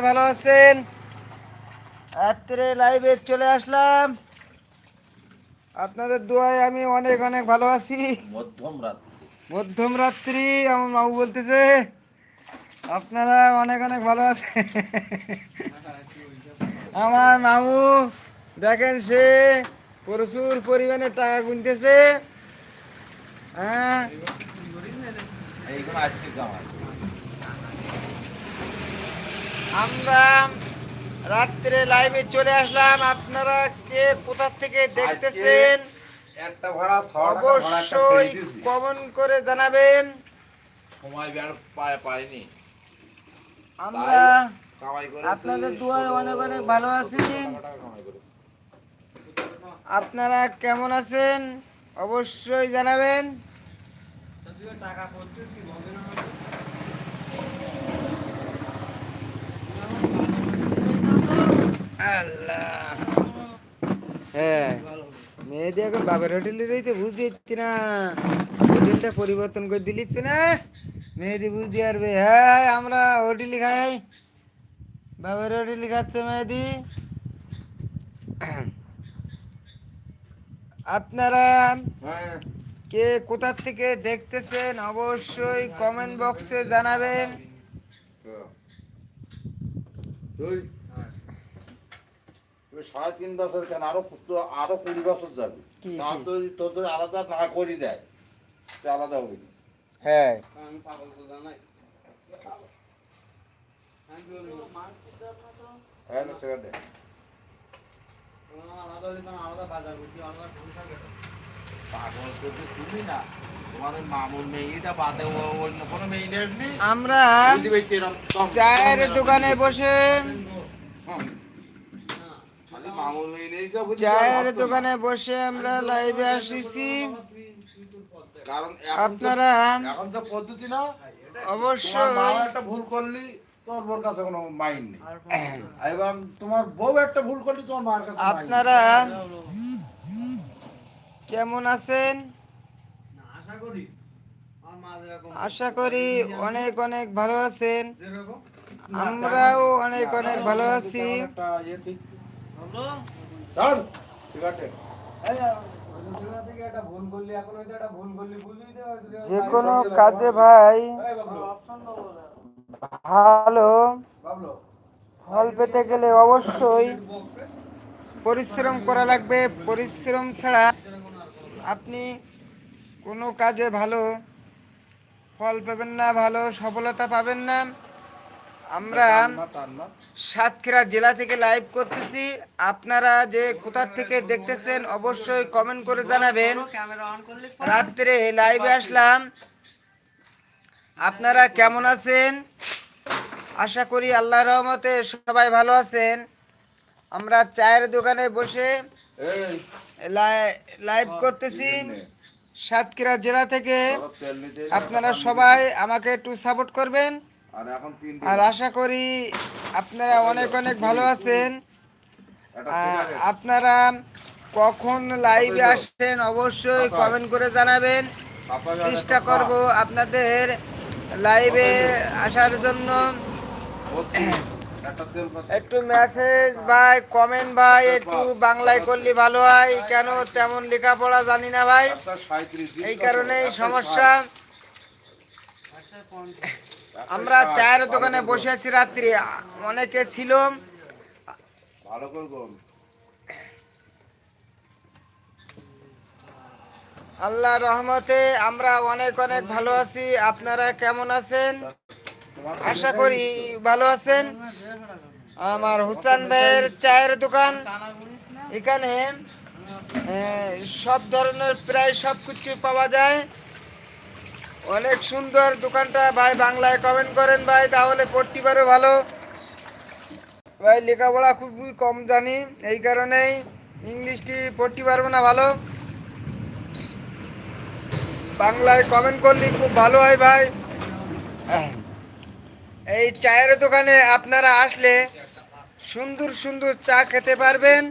ভালো আছেন? রাত্রে লাইভে চলে আসলাম। আপনাদের দোয়ায় আমি অনেক অনেক ভালো আছি। মধ্যম রাত্রি। মধ্যম রাত্রি আমার মামু বলতেছে আপনারা অনেক অনেক ভালো আছেন। আমার মামু দেখেন সে প্রচুর পরিমাণে টাকা গুনতেছে। হ্যাঁ? আমরা রাত্রে লাইভে চলে আসলাম। আপনারা কে কোথা থেকে দেখতেছেন? একটা ভাড়া ছ টাকা অবশ্যই। কমেন্ট করে জানাবেন। সময় বের পায় পাইনি। আমরা আপনাদের দোয়ায় অনেক অনেক ভালো আছি আপনারা কেমন আছেন? অবশ্যই জানাবেন। আল্লাহ হ্যাঁ পারছি না। হোটেলটা পরিবর্তন করে দিলি না? মেয়েদি বুঝতে পারবে। হ্যাঁ আমরা হোটেলে খাই। বাবার হোটেলে খাচ্ছে মেয়েদি আপনারা কে কোথা থেকে দেখতেছেন অবশ্যই কমেন্ট বক্সে জানাবেন। সাড়ে তিন বছর কেন? আরও আরও কুড়ি বছর যাবে। আলাদা না করি দেয়। তুই আলাদা হবি হ্যাঁ। হ্যাঁ না সেটা দে। পাগল তো যে তুমি না তোমার ওই মামুর চায়ের দোকানে বসে আমরা লাইভে আসিছি কারণ আপনারা এখন তো পদ্ধতি না। অবশ্যই। একটা ভুল করলি তোর বোর কাছে কোনো মাইন নেই। এবং তোমার বউ একটা ভুল করলি তোমার মার কাছে আপনারা কেমন আছেন? আশা করি। অনেক অনেক ভালো আছেন। আমরাও অনেক অনেক ভালো আছি। যে কোনো কাজে ভাই ভালো ফল পেতে গেলে অবশ্যই পরিশ্রম করা লাগবে। পরিশ্রম ছাড়া আপনি কোনো কাজে ভালো ফল পাবেন না ভালো সফলতা পাবেন না। আমরা। সাতক্ষীরা জেলা থেকে লাইভ করতেছি। আপনারা যে কোথা থেকে দেখতেছেন অবশ্যই কমেন্ট করে জানাবেন। রাত্রে লাইভে আসলাম। আপনারা কেমন আছেন? আশা করি আল্লাহ রহমতে সবাই ভালো আছেন। আমরা চায়ের দোকানে বসে লাই- লাইভ করতেছি। সাতক্ষীরা জেলা থেকে আপনারা সবাই আমাকে একটু সাপোর্ট করবেন। আর আশা করি আপনারা অনেক অনেক ভালো আছেন। আপনারা কখন লাইভে আসেন অবশ্যই কমেন্ট করে জানাবেন। চেষ্টা করব আপনাদের লাইভে আসার জন্য। একটা মেসেজ ভাই কমেন্ট ভাই একটু বাংলায় করলে ভালো হয়। কেন তেমন লেখাপড়া জানি না ভাই। দিন এই? কারণেই সমস্যা। আমরা চায়ের দোকানে বসে আছি রাত্রি। অনেকে ছিল। ভালো আল্লাহ রহমতে আমরা অনেক অনেক ভালো আছি। আপনারা কেমন আছেন? আশা করি ভালো আছেন। আমার হুসান ভাইয়ের চায়ের দোকান। এখানে সব ধরনের প্রায় সব কিছু পাওয়া যায়। অনেক সুন্দর দোকানটা। ভাই, বাংলায় কমেন্ট করেন ভাই, তাহলে পড়তে পারো ভালো। ভাই, লেখাপড়া খুবই কম জানি, এই কারণেই ইংলিশটি পড়তে পারব না ভালো। বাংলায় কমেন্ট করলে খুব ভালো হয় ভাই। এই চায়ের দোকানে আপনারা আসলে সুন্দর সুন্দর চা খেতে পারবেন।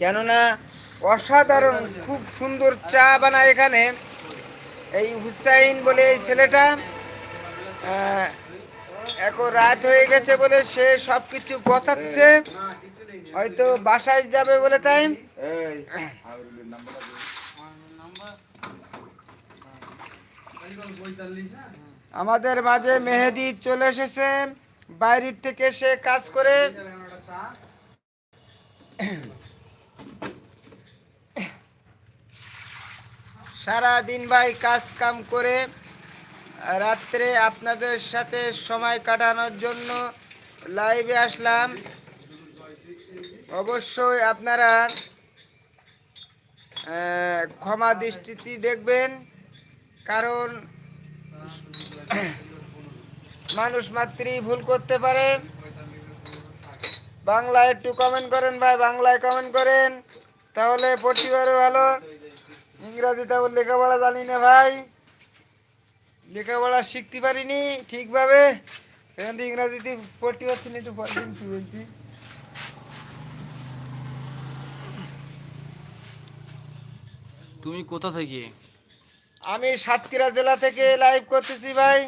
কেননা অসাধারণ, খুব সুন্দর চা বানায় এখানে। এই হুসাইন বলে এই ছেলেটা এখন রাত হয়ে গেছে বলে সে সব কিছু গোছাচ্ছে হয়তো বাসায় যাবে বলে তাই। আমাদের মাঝে মেহেদি চলে এসেছে। বাইরের থেকে সে কাজ করে। সারা দিন ভাই কাজ কাম করে রাত্রে আপনাদের সাথে সময় কাটানোর জন্য লাইভে আসলাম। অবশ্যই আপনারা ক্ষমা দৃষ্টিতে দেখবেন, কারণ মানুষ মাত্রই ভুল করতে পারে। বাংলায় একটু কমেন্ট করেন ভাই, বাংলায় কমেন্ট করেন, তাহলে প্রতিবারও ভালো। ইংরাজি তেমন লেখাপড়া জানি না ভাই। লেখাপড়া শিখতে পারিনি ঠিকভাবে। এখান থেকে ইংরাজিতে পড়তে পারছি না একটু পড়বেন কি বলছি। তুমি কোথা থেকে? আমি সাতক্ষীরা জেলা থেকে লাইভ করতেছি ভাই।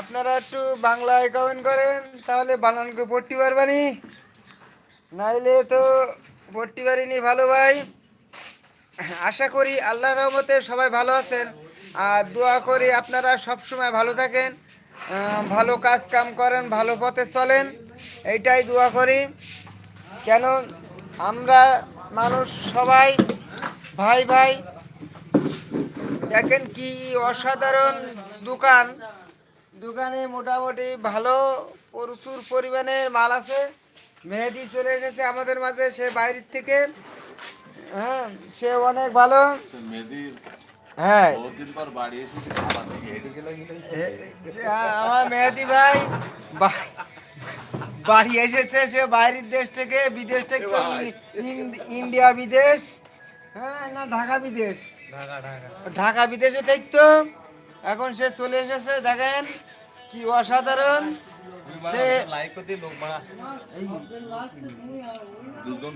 আপনারা একটু বাংলায় কমেন্ট করেন তাহলে বানানকে পড়তে পারবানি। নাইলে তো পড়তে পারিনি ভালো ভাই। আশা করি আল্লাহ রহমতে সবাই ভালো আছেন। আর দোয়া করি আপনারা সব সময় ভালো থাকেন ভালো কাজ কাম করেন, ভালো পথে চলেন, এইটাই দোয়া করি। কেন আমরা মানুষ সবাই, ভাই ভাই, দেখেন কি অসাধারণ দোকান। দোকানে মোটামুটি ভালো প্রচুর পরিমাণে মাল আছে। মেহেদি চলে এসেছে আমাদের মাঝে, সে বাইরের থেকে। হ্যাঁ সে অনেক ভালো। হ্যাঁ। আমার মেহেদি ভাই বাড়ি এসেছে সে বাইরের দেশ থেকে বিদেশ থেকে ইন- ইন্ডিয়া বিদেশ। হ্যাঁ না ঢাকা বিদেশ। ঢাকা বিদেশে দেখতো এখন সে চলে এসেছে দেখেন কি অসাধারণ। সে দুজন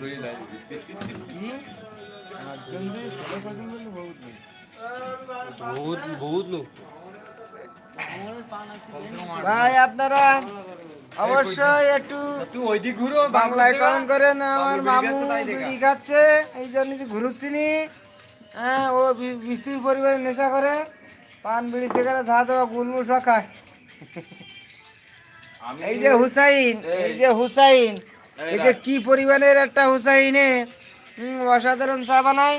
ভাই, আপনারা অবশ্যই একটু বাংলায় কমেন্ট করেন, আমার মামু খাচ্ছে, এই জন্য যে হ্যাঁ ও বিস্তির পরিবারে নেশা করে, পান বিড়ি সিগারে ধা দেওয়া গুলমু সব খায়। এই যে হুসাইন, এই যে হুসাইন, এই যে কি পরিমাণের একটা হুসাইনে অসাধারণ চা বানায়।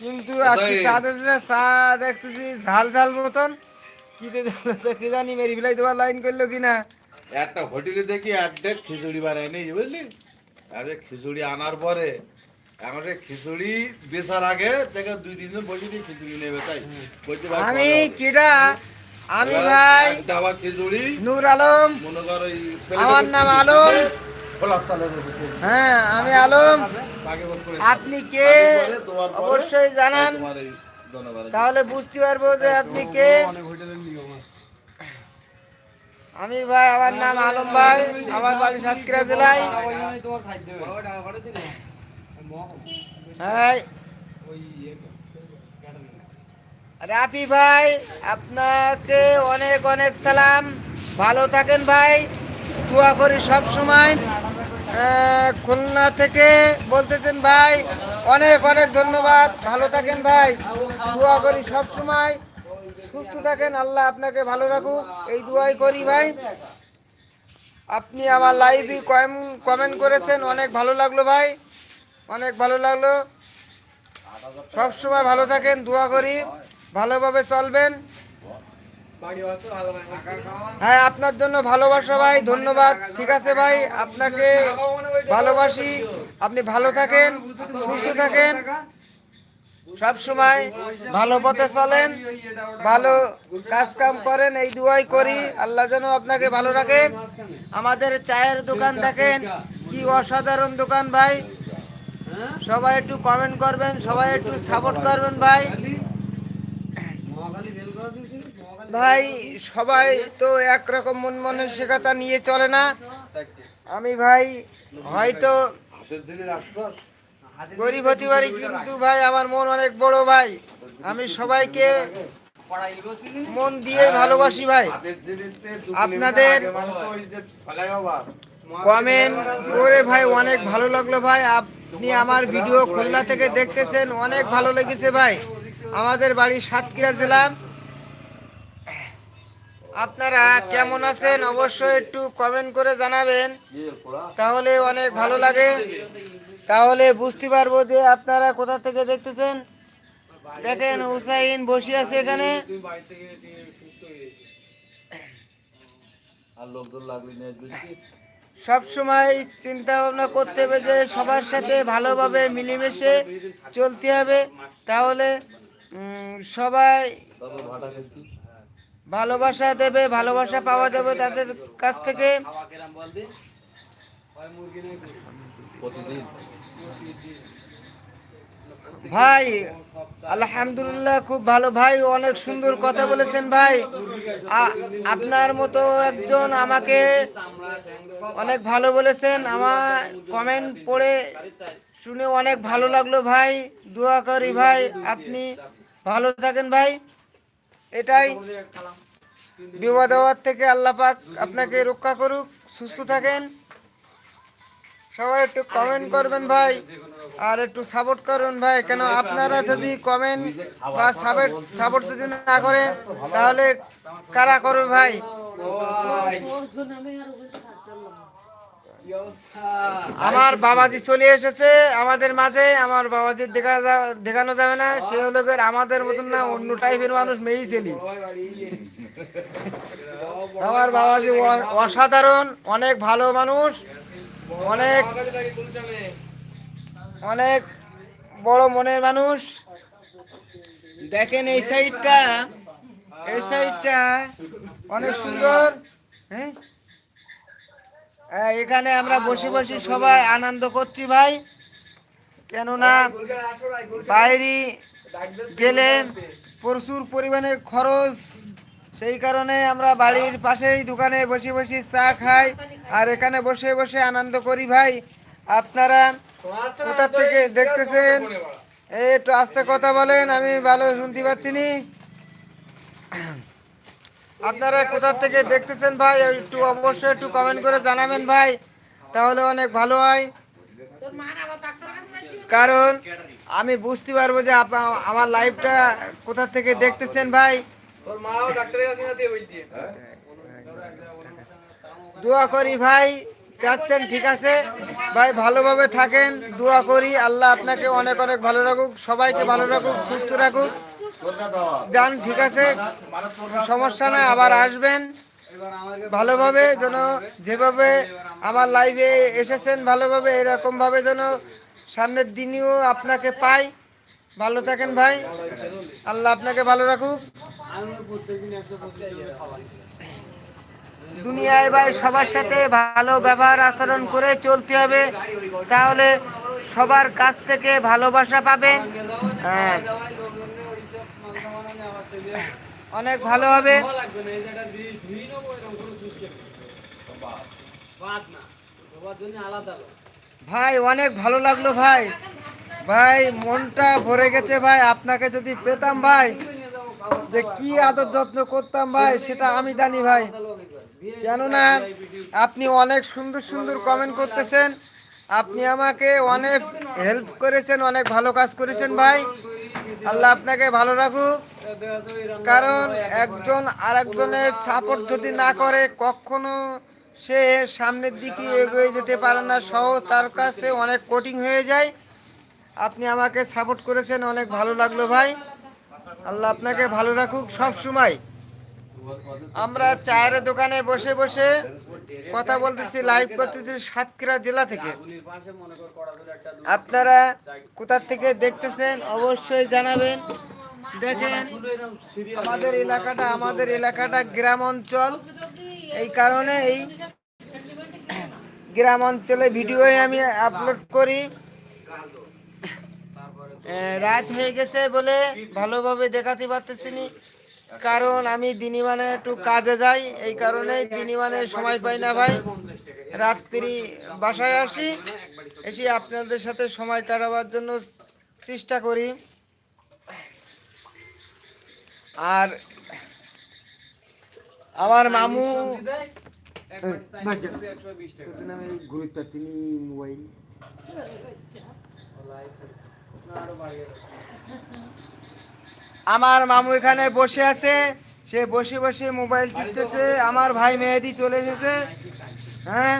কিন্তু আজকে চা দেখতেছি ঝাল ঝাল মতন। কি তে কি জানি মেরি ফেলাই তোমার লাইন করল কিনা। একটা হোটেলে দেখি এক ডেক খিচুড়ি বানায় নেই বুঝলি? আরে খিচুড়ি আনার পরে এই খিচুড়ি বেচার আগে দেখে দুই তিনজন বসে দিয়ে খিচুড়ি নেবে তাই? আমি। কিডা? আমি ভাই ডাবা খিচুড়ি। নূর আলম। মনে করো আমার নাম আলম। হ্যাঁ আমি আলম। আপনি কে? অবশ্যই জানান। তাহলে বুঝতে পারব যে আপনি কে। আমি ভাই, আমার নাম আলম ভাই। আমার বাড়ি সাতক্ষীরা জেলায়। হ্যাঁ রাফি ভাই, আপনাকে অনেক অনেক সালাম। ভালো থাকেন ভাই। দোয়া করি সব সময়। খুলনা থেকে বলতেছেন ভাই, অনেক অনেক ধন্যবাদ। ভালো থাকেন ভাই। দোয়া করি সব সময়। সুস্থ থাকেন, আল্লাহ আপনাকে ভালো রাখুক। এই দোয়াই করি ভাই। আপনি আমার লাইভে কমেন্ট করেছেন, অনেক ভালো লাগল ভাই। অনেক ভালো লাগল। সব সময় ভালো থাকেন, দোয়া করি। ভালোভাবে চলবেন। হ্যাঁ আপনার জন্য ভালোবাসা ভাই, ধন্যবাদ। ঠিক আছে ভাই, আপনাকে ভালোবাসি। আপনি ভালো থাকেন, সুস্থ থাকেন। সব সময় ভালো পথে চলেন, ভালো কাজ কাম করেন, এই দুয়াই করি। আল্লাহ যেন আপনাকে ভালো রাখে। আমাদের চায়ের দোকান দেখেন, কি অসাধারণ দোকান ভাই। সবাই একটু কমেন্ট করবেন, সবাই একটু সাপোর্ট করবেন ভাই। ভাই, সবাই তো একরকম মন মানসিকতা নিয়ে চলে না। আমি ভাই, হয়তো গরিব হতে পারি কিন্তু ভাই, আমার মন অনেক বড় ভাই। আমি সবাইকে মন দিয়ে ভালোবাসি ভাই। আপনাদের- মানে। কমেন্ট করে ভাই অনেক ভালো লাগল ভাই। আপনি আমার ভিডিও খুলনা থেকে দেখতেছেন, অনেক ভালো লেগেছে ভাই। আমাদের বাড়ি সাতক্ষীরা জেলা। আপনারা কেমন আছেন অবশ্যই একটু কমেন্ট করে জানাবেন। তাহলে অনেক ভালো লাগে। তাহলে বুঝতে পারব যে আপনারা কোথা থেকে দেখতেছেন। দেখেন হুসাইন বসে আছে এখানে? সব সময় চিন্তা ভাবনা করতে হবে যে সবার সাথে ভালোভাবে মিলেমিশে চলতে হবে। তাহলে সবাই ভালোবাসা দেবে, ভালোবাসা পাওয়া যাবে তাদের কাছ থেকে। ভাই, আলহামদুলিল্লাহ, খুব ভালো। ভাই, অনেক সুন্দর কথা বলেছেন ভাই। আপনার মতো একজন আমাকে অনেক ভালো বলেছেন। আমার কমেন্ট পড়ে শুনে অনেক ভালো লাগল ভাই। দোয়া করি ভাই, আপনি ভালো থাকেন ভাই। এটাই বিপদ হওয়ার থেকে আল্লাহ পাক আপনাকে রক্ষা করুক, সুস্থ থাকেন। সবাই একটু কমেন্ট করবেন ভাই, আর একটু সাপোর্ট করবেন ভাই, কেন আপনারা যদি কমেন্ট বা সাপোর্ট সাপোর্ট যদি না করেন, তাহলে কারা করবে ভাই? আমার বাবাজি চলে এসেছে আমাদের মাঝে আমার বাবাজির দেখা দেখানো যাবে না সে গিয়ে আমাদের মতন না অন্য টাইপের মানুষ মেয়েই ছেলে। আমার বাবাজি অসাধারণ অনেক ভালো মানুষ অনেক অনেক বড় মনের মানুষ। দেখেন এই সাইডটা এই সাইডটা অনেক সুন্দর হ্যাঁ, এখানে আমরা বসে বসে সবাই আনন্দ করছি ভাই। কেননা বাইরে গেলে প্রচুর পরিমাণে খরচ, সেই কারণে আমরা বাড়ির পাশেই দোকানে বসে বসে চা খাই আর এখানে বসে বসে আনন্দ করি ভাই। আপনারা কোথার থেকে দেখতেছেন? একটু আস্তে কথা বলেন, আমি ভালো শুনতে পাচ্ছি নি। আপনারা কোথা থেকে দেখতেছেন ভাই? একটু অবশ্যই একটু কমেন্ট করে জানাবেন ভাই। তাহলে অনেক ভালো হয়। কারণ আমি বুঝতে পারব যে আমার লাইভটা কোথা থেকে দেখতেছেন ভাই? দোয়া করি ভাই যাচ্ছেন ঠিক আছে? ভাই ভালোভাবে থাকেন দোয়া করি। আল্লাহ আপনাকে অনেক অনেক ভালো রাখুক সবাইকে ভালো রাখুক সুস্থ রাখুক। যান, ঠিক আছে। সমস্যা নাই, আবার আসবেন। ভালোভাবে যেন যেভাবে আমার লাইভে এসেছেন, ভালোভাবে এরকম ভাবে যেন সামনের দিনেও আপনাকে পাই। ভালো থাকেন ভাই। আল্লাহ আপনাকে ভালো রাখুক। দুনিয়ায় ভাই সবার সাথে ভালো ব্যবহার, আচরণ করে চলতে হবে। তাহলে সবার কাছ থেকে ভালোবাসা পাবেন। হ্যাঁ। অনেক ভালো হবে। ভাই অনেক ভালো লাগল ভাই। ভাই মনটা ভরে গেছে ভাই। আপনাকে যদি পেতাম ভাই যে কি আদর যত্ন করতাম ভাই সেটা আমি জানি ভাই। কেননা আপনি অনেক সুন্দর সুন্দর কমেন্ট করতেছেন। আপনি আমাকে অনেক হেল্প করেছেন অনেক ভালো কাজ করেছেন ভাই। আল্লাহ আপনাকে ভালো রাখুক। কারণ একজন আর একজনের সাপোর্ট যদি না করে, কখনো সে সামনের দিকে এগিয়ে যেতে পারে না। সহ তার কাছে অনেক কঠিন হয়ে যায়। আপনি আমাকে সাপোর্ট করেছেন, অনেক ভালো লাগল ভাই। আল্লাহ আপনাকে ভালো রাখুক সব সময় আমরা চায়ের দোকানে বসে বসে কথা বলতেছি লাইভ করতেছি সাতক্ষীরা জেলা থেকে। আপনারা কোথা থেকে দেখতেছেন অবশ্যই জানাবেন। দেখেন, আমাদের এলাকাটা আমাদের এলাকাটা গ্রাম অঞ্চল। এই কারণে এই গ্রাম অঞ্চলে ভিডিও আমি আপলোড করি। রাত হয়ে গেছে বলে ভালোভাবে দেখাতে পারতেছি কারণ আমি দিনী মানে একটু কাজে যাই এই কারণে দিনী মানে সময় পাই না ভাই রাত্রি বাসায় আসি এসে আপনাদের সাথে সময় কাটাবার জন্য চেষ্টা করি আর আমার মামু তিনি। আমার মামু এখানে বসে আছে সে বসে বসে মোবাইল টিপতেছে আমার ভাই মেহেদি চলে এসেছে হ্যাঁ।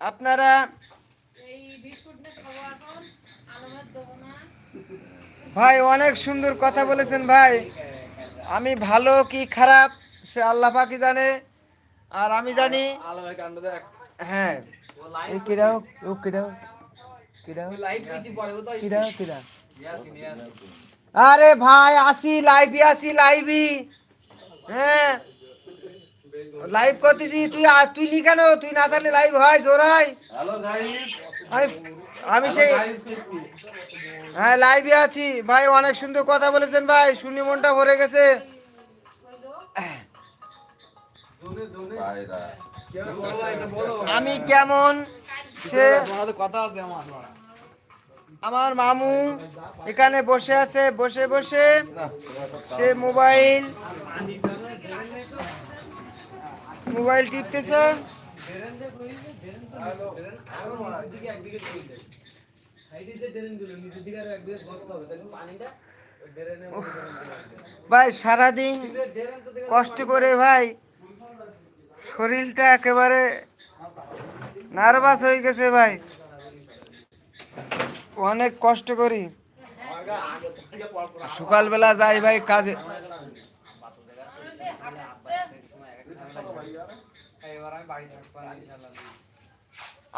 আপনারা ভাই অনেক সুন্দর কথা বলেছেন ভাই। আমি ভালো কি খারাপ সে আল্লাহ পাকি জানে। আর আমি জানি হ্যাঁ। ও কিরাও ও কিরাও কিরাও। আরে ভাই আসি লাইভে আসি লাইভি হ্যাঁ। লাইভ করতেছি তুই আ- তুই নি কেন? তুই না থাকলে লাইভ হয় জোরাই আমি আমি সেই হ্যাঁ লাইভে আছি। ভাই অনেক সুন্দর কথা বলেছেন ভাই শুনি মনটা ভরে গেছে। আমি কেমন? সে আমার। মামু এখানে বসে আছে, বসে বসে সে মোবাইল মোবাইল টিপতেছে। ভাই, সারাদিন কষ্ট করে ভাই, শরীরটা একেবারে নার্ভাস হয়ে গেছে ভাই অনেক কষ্ট করি। সকালবেলা যাই ভাই কাজে।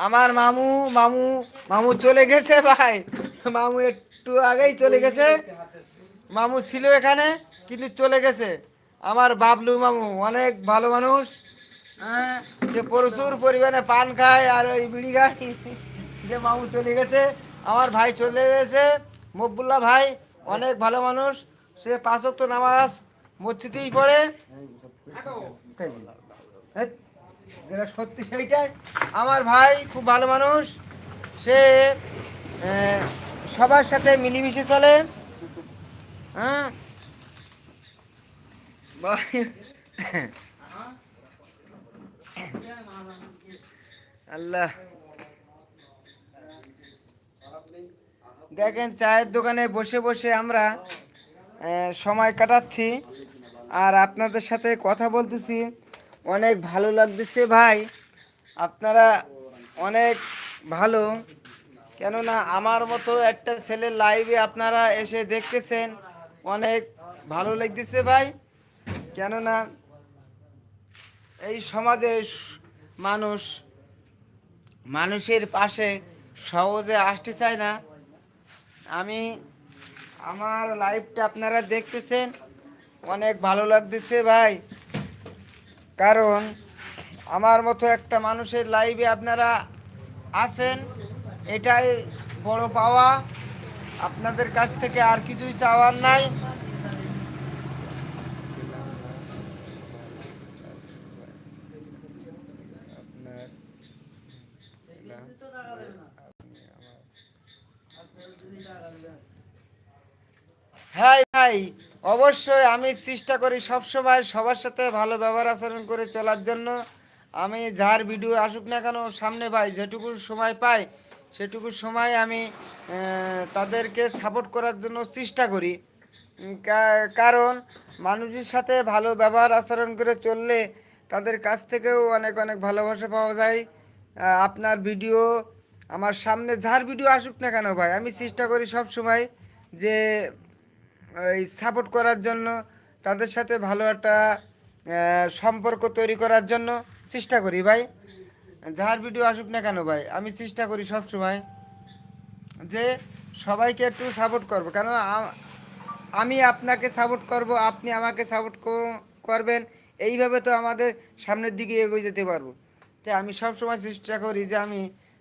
আমার মামু মামু মামু চলে গেছে ভাই। মামু একটু আগেই চলে গেছে। মামু ছিল এখানে, কিন্তু চলে গেছে। আমার বাবলু মামু, অনেক ভালো মানুষ। হ্যাঁ যে প্রচুর পরিমাণে পান খায় আর ওই বিড়ি খায়। যে মামু চলে গেছে। আমার ভাই চলে গেছে মকবুল্লাহ ভাই, অনেক ভালো মানুষ। সে পাঁচক তো নামাজ মসজিদেই পড়ে। সত্যি সেইটাই। আমার ভাই খুব ভালো মানুষ। সে সবার সাথে মিলিমিশে চলে। হ্যাঁ? আল্লাহ। দেখেন চায়ের দোকানে বসে বসে আমরা সময় কাটাচ্ছি। আর আপনাদের সাথে কথা বলতেছি। অনেক ভালো লাগতেছে ভাই। আপনারা অনেক ভালো। কেননা আমার মতো একটা ছেলে লাইভে আপনারা এসে দেখতেছেন, অনেক ভালো লাগতেছে ভাই। কেননা এই সমাজে মানুষ, মানুষের পাশে সহজে আসতে চায় না। আমি আমার লাইফটা আপনারা দেখতেছেন। অনেক ভালো লাগতেছে ভাই। কারণ আমার মতো একটা মানুষের লাইভে আপনারা আছেন, এটাই বড় পাওয়া। আপনাদের কাছ থেকে আর কিছুই চাওয়ার নাই। হ্যাঁ ভাই, অবশ্যই আমি চেষ্টা করি সবসময় সবার সাথে ভালো ব্যবহার আচরণ করে চলার জন্য। আমি যার ভিডিও আসুক না কেন, সামনে ভাই যেটুকু সময় পাই, সেটুকু সময় আমি তাদেরকে সাপোর্ট করার জন্য চেষ্টা করি। কারণ মানুষের সাথে ভালো ব্যবহার আচরণ করে চললে তাদের কাছ থেকেও অনেক অনেক ভালোবাসা পাওয়া যায়। আপনার ভিডিও আমার সামনে যার ভিডিও আসুক না কেন ভাই, আমি চেষ্টা করি সব সময় যে এই সাপোর্ট করার জন্য, তাদের সাথে ভালো একটা সম্পর্ক তৈরি করার জন্য চেষ্টা করি ভাই। যার ভিডিও আসুক না কেন ভাই, আমি চেষ্টা করি সব সময় যে সবাইকে একটু সাপোর্ট করব। কেন আমি আপনাকে সাপোর্ট করব, আপনি আমাকে সাপোর্ট করবেন, এইভাবে তো আমাদের সামনের দিকে এগিয়ে যেতে পারব। তাই আমি সব সময় চেষ্টা করি যে আমি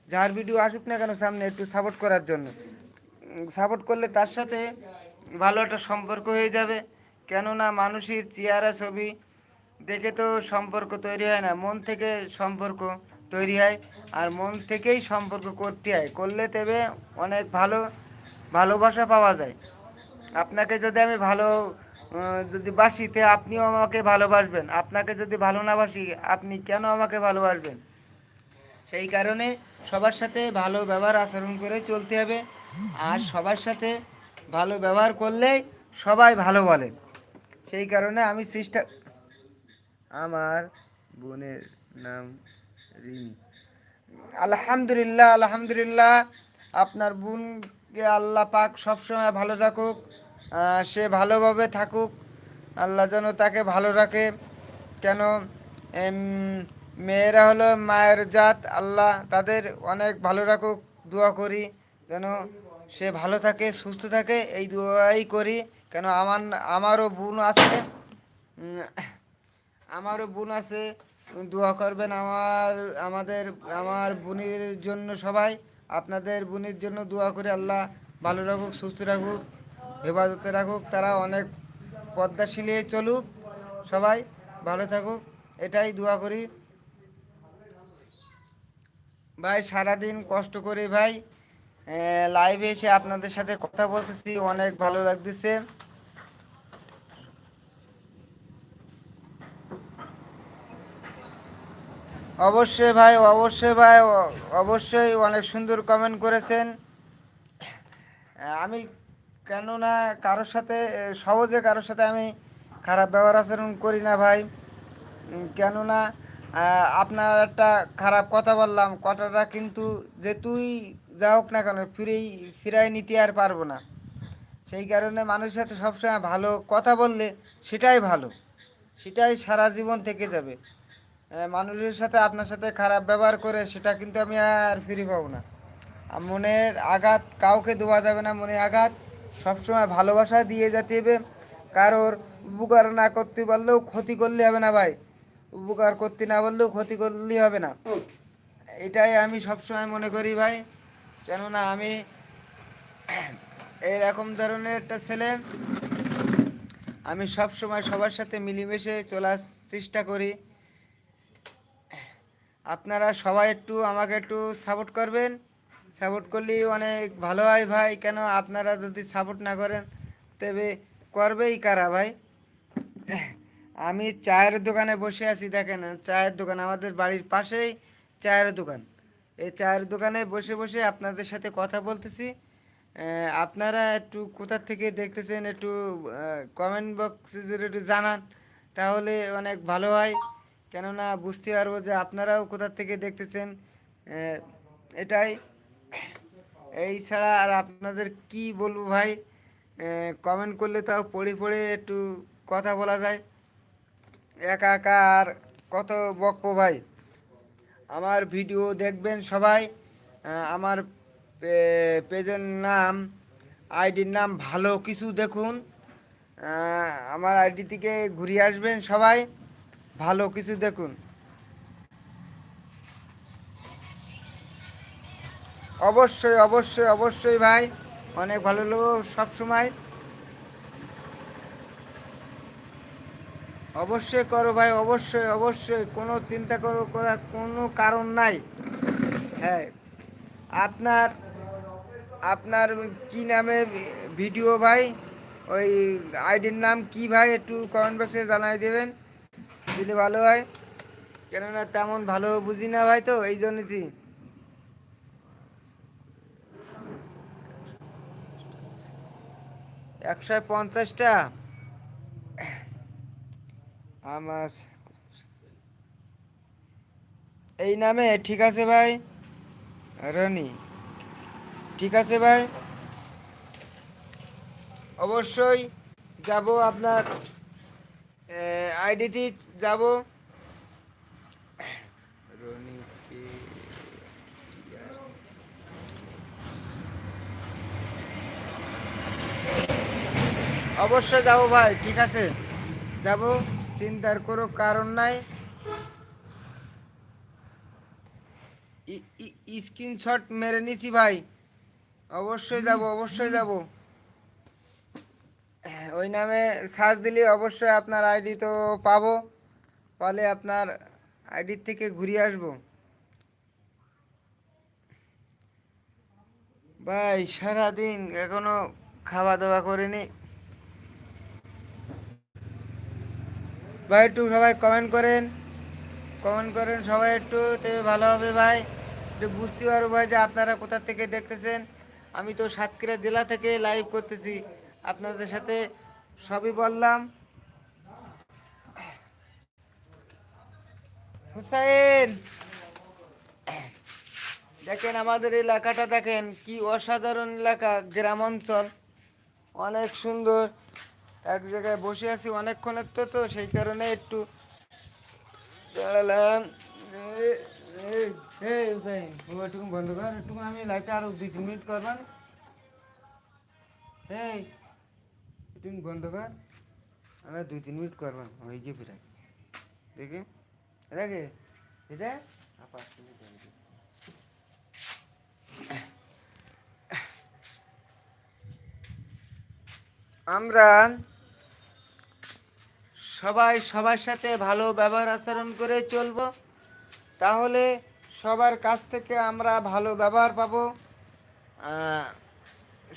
যার ভিডিও আসুক না কেন সামনে একটু সাপোর্ট করার জন্য। সাপোর্ট করলে তার সাথে ভালো একটা সম্পর্ক হয়ে যাবে। কেননা মানুষের চেহারা, ছবি দেখে তো সম্পর্ক তৈরি হয় না। মন থেকে সম্পর্ক তৈরি হয় আর মন থেকেই সম্পর্ক করতে হয়। করলে তবে অনেক ভালো ভালোবাসা পাওয়া যায়। আপনাকে যদি আমি ভালো যদি বাসি, তে আপনিও আমাকে ভালোবাসবেন। আপনাকে যদি ভালো না বাসি, আপনি কেন আমাকে ভালোবাসবেন? সেই কারণে সবার সাথে ভালো ব্যবহার, আচরণ করে চলতে হবে। আর সবার সাথে ভালো ব্যবহার করলেই সবাই ভালো বলে। সেই কারণে আমি চেষ্টা আমার বোনের নাম রিমি। আলহামদুলিল্লাহ আলহামদুলিল্লাহ। আপনার বোনকে আল্লাহ পাক সবসময় ভালো রাখুক সে ভালোভাবে থাকুক। আল্লাহ যেন তাকে ভালো রাখে। কেন? মেয়েরা হলো মায়ের জাত। আল্লাহ তাদের অনেক ভালো রাখুক, দোয়া করি। যেন সে ভালো থাকে, সুস্থ থাকে, এই দোয়াই করি। কেন আমার, আমারও বোন আছে আমারও বোন আছে, দোয়া করবেন আমার, আমাদের, আমার বোনের জন্য সবাই, আপনাদের বোনের জন্য দোয়া করে, আল্লাহ ভালো রাখুক, সুস্থ রাখুক, হেফাজতে রাখুক, তারা অনেক পদ্মাশীলে চলুক, সবাই ভালো থাকুক, এটাই দোয়া করি। ভাই, সারাদিন কষ্ট করে ভাই লাইভে এসে আপনাদের সাথে কথা বলতেছি, অনেক ভালো লাগতেছে। অবশ্যই ভাই অবশ্যই ভাই অবশ্যই অনেক সুন্দর কমেন্ট করেছেন। আমি কেননা কারোর সাথে সহজে কারোর সাথে আমি খারাপ ব্যবহার আচরণ করি না ভাই। কেননা আপনার একটা খারাপ কথা বললাম, কথাটা কিন্তু যে তুই যা হোক না কেন, ফিরেই ফিরাই নিতে আর পারব না। সেই কারণে মানুষের সাথে সবসময় ভালো কথা বললে সেটাই ভালো, সেটাই সারা জীবন থেকে যাবে। মানুষের সাথে আপনার সাথে খারাপ ব্যবহার করে সেটা কিন্তু আমি আর ফিরে পাবো না। মনের আঘাত কাউকে দেওয়া যাবে না মনে আঘাত সবসময় ভালোবাসা দিয়ে যেতে হবে। কারোর উপকার না করতে পারলেও ক্ষতি করলে হবে না ভাই। উপকার করতে না পারলেও ক্ষতি করলেই হবে না। এটাই আমি সবসময় মনে করি ভাই। কেননা আমি এরকম ধরনের একটা ছেলে, আমি সব সময় সবার সাথে মিলেমিশে চলার চেষ্টা করি। আপনারা সবাই একটু আমাকে একটু সাপোর্ট করবেন। সাপোর্ট করলেই অনেক ভালো হয় ভাই। কেন আপনারা যদি সাপোর্ট না করেন, তবে করবেই কারা ভাই? আমি চায়ের দোকানে বসে আছি, দেখেন, চায়ের দোকান আমাদের বাড়ির পাশেই চায়ের দোকান। এই চায়ের দোকানে বসে বসে আপনাদের সাথে কথা বলতেছি। আপনারা একটু কোথা থেকে দেখতেছেন একটু কমেন্ট বক্সে যদি একটু জানান, তাহলে অনেক ভালো হয়। কেননা বুঝতে পারব যে আপনারাও কোথা থেকে দেখতেছেন। এটাই। এই ছাড়া আর আপনাদের কি বলব ভাই? কমেন্ট করলে তাও পড়ে পড়ে একটু কথা বলা যায়। একা একা আর কত বকবো ভাই? আমার ভিডিও দেখবেন সবাই। আমার পেজের নাম, আইডির নাম ভালো কিছু দেখুন। আমার আইডি থেকে ঘুরিয়ে আসবেন সবাই, ভালো কিছু দেখুন। অবশ্যই অবশ্যই অবশ্যই ভাই, অনেক ভালো সব সময় অবশ্যই করো ভাই, অবশ্যই অবশ্যই। কোনো চিন্তা করো, করার কোনো কারণ নাই। হ্যাঁ আপনার আপনার কি নামে ভিডিও ভাই? ওই আইডির নাম কি ভাই? একটু কমেন্ট বক্সে জানাই দেবেন। দিলে ভালো হয়। কেননা তেমন ভালো বুঝি না ভাই তো, এই জন্যই একশো পঞ্চাশটা? আমার এই নামে, ঠিক আছে ভাই? রনি, ঠিক আছে ভাই? অবশ্যই যাব আপনার আইডিতে যাব। রনি অবশ্যই যাব ভাই, ঠিক আছে? যাব। চিন্তার কোনো কারণ নাই। স্ক্রিনশট মেরে নিছি ভাই। অবশ্যই যাব অবশ্যই যাব। ওই নামে সার্চ দিলে অবশ্যই আপনার আইডি তো পাবো। পালে আপনার আইডি থেকে ঘুরিয়ে আসব। ভাই, সারাদিন এখনও খাওয়া দাওয়া করিনি। ভাই একটু সবাই কমেন্ট করেন। কমেন্ট করেন সবাই একটু তবে ভালো হবে ভাই। একটু বুঝতে পারব ভাই যে আপনারা কোথা থেকে দেখতেছেন। আমি তো সাতক্ষীরা জেলা থেকে লাইভ করতেছি। আপনাদের সাথে সবই বললাম। হুসাইন! দেখেন আমাদের এলাকাটা দেখেন, কি অসাধারণ এলাকা, গ্রাম অঞ্চল। অনেক সুন্দর। এক জায়গায় বসে আছি অনেকক্ষণের তো তো সেই কারণে একটু দাঁড়ালাম। এ- এ- এই হুসাইন, ও একটু বন্ধ কর একটু আমি লাইটটা আরও দুই তিন মিনিট করবেন এই একটু বন্ধ কর, আমি দুই তিন মিনিট করবেন হয়ে গিয়ে ফিরে দেখি, দেখে এটা আমরা সবাই সবার সাথে ভালো ব্যবহার আচরণ করে চলবো। তাহলে সবার কাছ থেকে আমরা ভালো ব্যবহার পাবো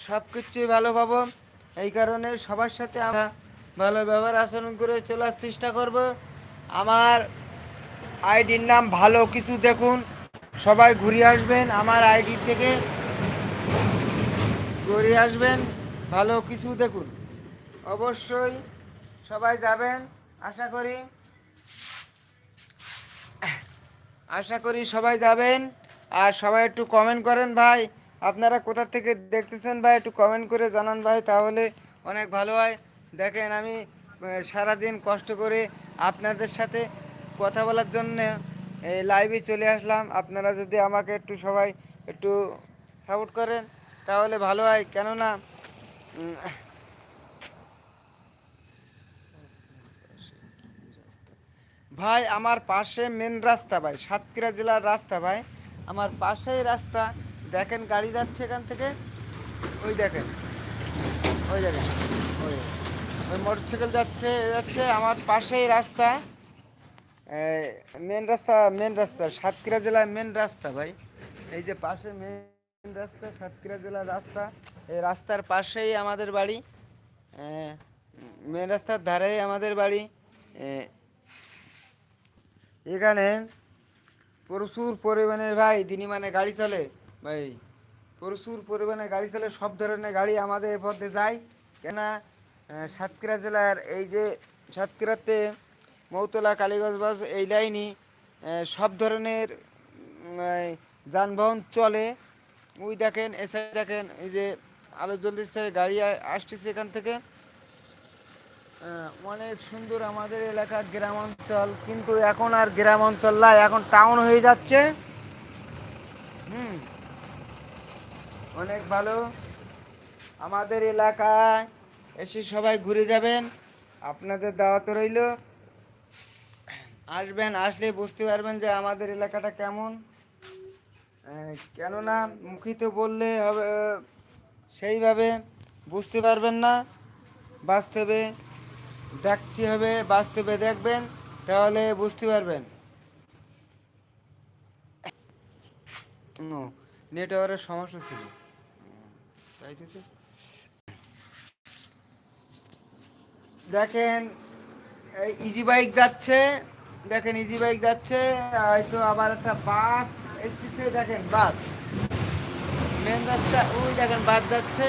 সব কিছুই ভালো পাবো। এই কারণে সবার সাথে আমরা ভালো ব্যবহার আচরণ করে চলার চেষ্টা করব। আমার আইডির নাম ভালো কিছু দেখুন। সবাই ঘুরে আসবেন আমার আইডি থেকে। ঘুরে আসবেন, ভালো কিছু দেখুন। অবশ্যই সবাই যাবেন। আশা করি আশা করি সবাই যাবেন। আর সবাই একটু কমেন্ট করেন ভাই। আপনারা কোথা থেকে দেখতেছেন ভাই, একটু কমেন্ট করে জানান ভাই, তাহলে অনেক ভালো হয়। দেখেন আমি সারাদিন কষ্ট করে আপনাদের সাথে কথা বলার জন্য এই লাইভে চলে আসলাম। আপনারা যদি আমাকে একটু সবাই একটু সাপোর্ট করেন, তাহলে ভালো হয়। কেননা ভাই, আমার পাশে মেন রাস্তা ভাই, সাতক্ষীরা জেলার রাস্তা ভাই। আমার পাশেই রাস্তা। দেখেন, গাড়ি যাচ্ছে এখান থেকে। ওই দেখেন। ওই দেখেন। ওই ওই মোটরসাইকেল যাচ্ছে যাচ্ছে। আমার পাশেই রাস্তা। মেন রাস্তা মেন রাস্তা। সাতক্ষীরা জেলার মেন রাস্তা ভাই। এই যে পাশে মেন রাস্তা, সাতক্ষীরা জেলার রাস্তা। এই রাস্তার পাশেই আমাদের বাড়ি। মেন রাস্তার ধারেই আমাদের বাড়ি। এখানে প্রচুর পরিমাণে ভাই দিনই মানে গাড়ি চলে। ভাই প্রচুর পরিমাণে গাড়ি চলে সব ধরনের গাড়ি আমাদের এ পথে যায়। আহ, সাতক্ষীরা জেলার এই যে সাতক্ষীরাতে মৌতলা কালীগঞ্জ বাস এই লাইনই সব ধরনের যানবাহন চলে। ওই দেখেন এসে দেখেন এই যে আলো জ্বলতেছে গাড়ি আসতেছে এখান থেকে। অনেক সুন্দর আমাদের এলাকার গ্রাম অঞ্চল কিন্তু এখন আর গ্রাম অঞ্চল নাই, এখন টাউন হয়ে যাচ্ছে। হুম, অনেক ভালো। আমাদের এলাকায় এসে সবাই ঘুরে যাবেন, আপনাদের দাওয়াত রইল। আসবেন, আসলে বুঝতে পারবেন যে আমাদের এলাকাটা কেমন। কেননা মুখিত বললে হবে সেইভাবে বুঝতে পারবেন না। বাস্তবে দেখতে হবে, বাস্তবে দেখবেন, তাহলে বুঝতে পারবেন। নেটওয়ার্কের সমস্যা ছিল। তাই তো? দেখেন ইজি বাইক যাচ্ছে, দেখেন ইজি বাইক যাচ্ছে, হয়তো আবার একটা বাস এসতেছে দেখেন বাস মেন রাস্তা, ওই দেখেন বাস যাচ্ছে।